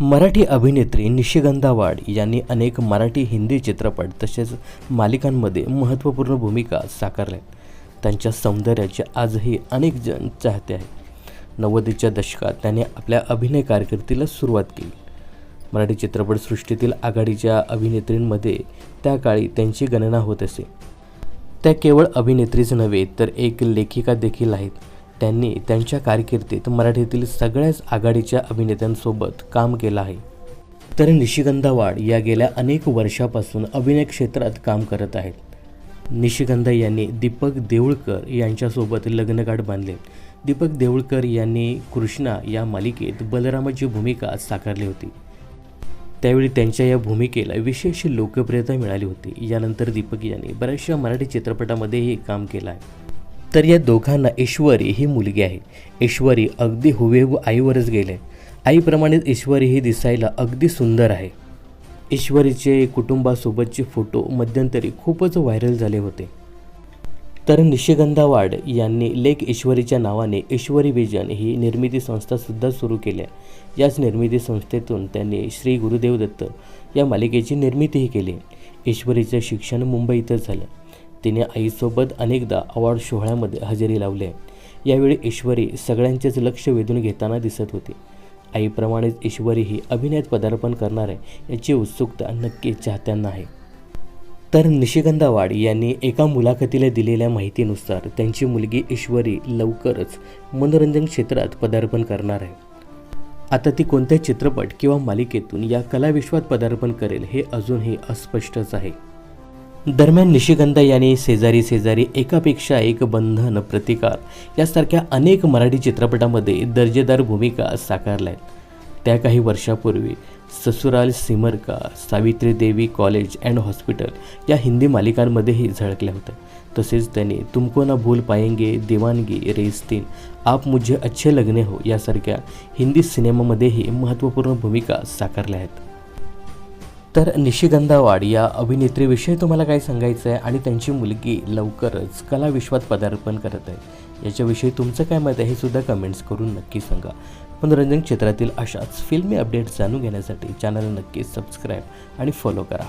मराठी अभिनेत्री निशिगंधा वाड यांनी अनेक मराठी हिंदी चित्रपट तसेच मालिकांमध्ये महत्त्वपूर्ण भूमिका साकारल्या. त्यांच्या सौंदर्याचे आजही अनेक जण चाहते आहेत. नव्वदीच्या दशकात त्याने आपल्या अभिनय कारकिर्दीला सुरुवात केली. मराठी चित्रपटसृष्टीतील आघाडीच्या अभिनेत्रींमध्ये त्या काळी त्यांची गणना होत असे. त्या केवळ अभिनेत्रीच नव्हे तर एक लेखिका देखील आहेत. त्यांनी त्यांच्या कारकिर्दीत मराठीतील सगळ्याच आघाडीच्या अभिनेत्यांसोबत काम केलं आहे. तर निशिगंधा वाड या गेल्या अनेक वर्षापासून अभिनय क्षेत्रात काम करत आहेत. निशिगंधा यांनी दीपक देऊळकर यांच्यासोबत लग्नगाठ बांधले. दीपक देऊळकर यांनी कृष्णा या मालिकेत बलरामाची भूमिका साकारली होती. त्यावेळी त्यांच्या या भूमिकेला विशेष लोकप्रियता मिळाली होती. यानंतर दीपक यांनी बऱ्याचशा मराठी चित्रपटामध्येही काम केलं आहे. तर या दोघांना ईश्वरी ही मुलगी आहे. ईश्वरी अगदी हुबेहूब आईवरच गेले. आईप्रमाणेच ईश्वरी ही दिसायला अगदी सुंदर आहे. ईश्वरीचे कुटुंबासोबतचे फोटो मध्यंतरी खूपच व्हायरल झाले होते. तर निशिगंधा वाड यांनी लेख ईश्वरीच्या नावाने ईश्वरी विजन ही निर्मिती संस्थासुद्धा सुरू केल्या. याच निर्मिती संस्थेतून त्यांनी श्री गुरुदेव दत्त या मालिकेची निर्मितीही केली. ईश्वरीचं शिक्षण मुंबईतच झालं. तिने आईसोबत अनेकदा अवॉर्ड सोहळ्यामध्ये हजेरी लावली. आहे यावेळी ईश्वरी सगळ्यांचेच लक्ष वेधून घेताना दिसत होती. आईप्रमाणेच ईश्वरी ही अभिनयात पदार्पण करणार आहे याची उत्सुकता नक्कीच चाहत्यांना आहे. तर निशिगंधा वाड यांनी एका मुलाखतीला दिलेल्या माहितीनुसार त्यांची मुलगी ईश्वरी लवकरच मनोरंजन क्षेत्रात पदार्पण करणार आहे. आता ती कोणत्या चित्रपट किंवा मालिकेतून या कलाविश्वात पदार्पण करेल हे अजूनही अस्पष्टच आहे. दरम्यान निशिगंधा यांनी शेजारी शेजारी एकापेक्षा एक बंधन प्रतिकार यासारख्या अनेक मराठी चित्रपटामध्ये दर्जेदार भूमिका साकारल्या आहेत. त्या काही वर्षापूर्वी ससुराल सिमर का Savitri Devi college and hospital या हिंदी मालिकांमध्येही झळकल्या होत्या. तसेच त्यांनी तुमको ना भूल पाएंगे दिवानगी रेस्तीन आप मुझे अच्छे लगने हो यासारख्या हिंदी सिनेमामध्येही महत्त्वपूर्ण भूमिका साकारल्या आहेत. तर निशिगंधा वाड या अभिनेत्रीविषयी तुम्हाला काय सांगायचं आहे आणि त्यांची मुलगी लवकरच कलाविश्वात पदार्पण करत आहे. याच्याविषयी तुमचं काय मत आहे हे सुद्धा कमेंट्स करून नक्की सांगा. मनोरंजन क्षेत्रातील अशाच फिल्मी अपडेट्स जाणून घेण्यासाठी चॅनल नक्की सबस्क्राईब आणि फॉलो करा.